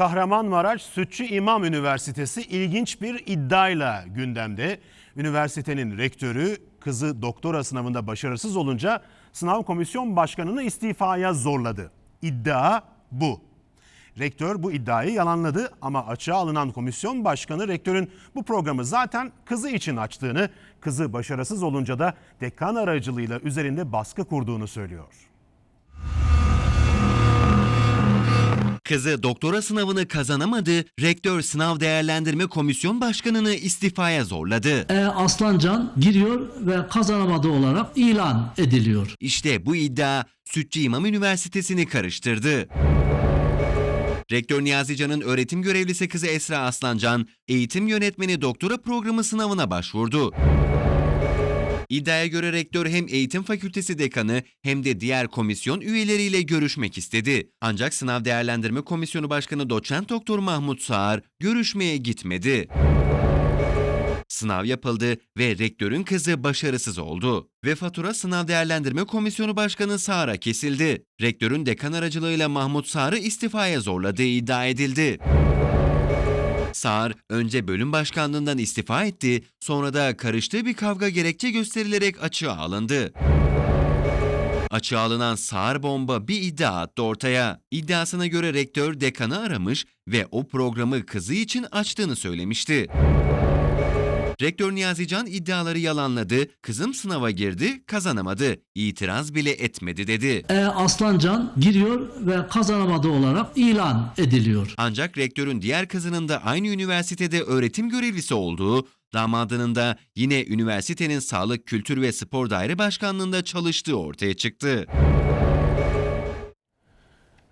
Kahramanmaraş Sütçü İmam Üniversitesi ilginç bir iddiayla gündemde. Üniversitenin rektörü kızı doktora sınavında başarısız olunca sınav komisyon başkanını istifaya zorladı. İddia bu. Rektör bu iddiayı yalanladı ama açığa alınan komisyon başkanı rektörün bu programı zaten kızı için açtığını, kızı başarısız olunca da dekan aracılığıyla üzerinde baskı kurduğunu söylüyor. Kızı doktora sınavını kazanamadı, rektör sınav değerlendirme komisyon başkanını istifaya zorladı. E, Aslancan giriyor ve kazanamadığı olarak ilan ediliyor. İşte bu iddia Sütçü İmam Üniversitesi'ni karıştırdı. Rektör Niyazi Can'ın öğretim görevlisi kızı Esra Aslancan, eğitim yönetmeni doktora programı sınavına başvurdu. İddiaya göre rektör hem eğitim fakültesi dekanı hem de diğer komisyon üyeleriyle görüşmek istedi. Ancak sınav değerlendirme komisyonu başkanı doçent doktor Mahmut Sağar görüşmeye gitmedi. Sınav yapıldı ve rektörün kızı başarısız oldu. Ve fatura sınav değerlendirme komisyonu başkanı Sağar'a kesildi. Rektörün dekan aracılığıyla Mahmut Sağar'ı istifaya zorladığı iddia edildi. Sağar önce bölüm başkanlığından istifa etti, sonra da karıştığı bir kavga gerekçe gösterilerek açığa alındı. Açığa alınan Sağır bomba bir iddia attı ortaya. İddiasına göre rektör dekanı aramış ve o programı kızı için açtığını söylemişti. Rektör Niyazi Can iddiaları yalanladı, kızım sınava girdi, kazanamadı, itiraz bile etmedi dedi. E, Aslancan giriyor ve kazanamadığı olarak ilan ediliyor. Ancak rektörün diğer kızının da aynı üniversitede öğretim görevlisi olduğu, damadının da yine üniversitenin Sağlık, Kültür ve Spor Daire Başkanlığında çalıştığı ortaya çıktı.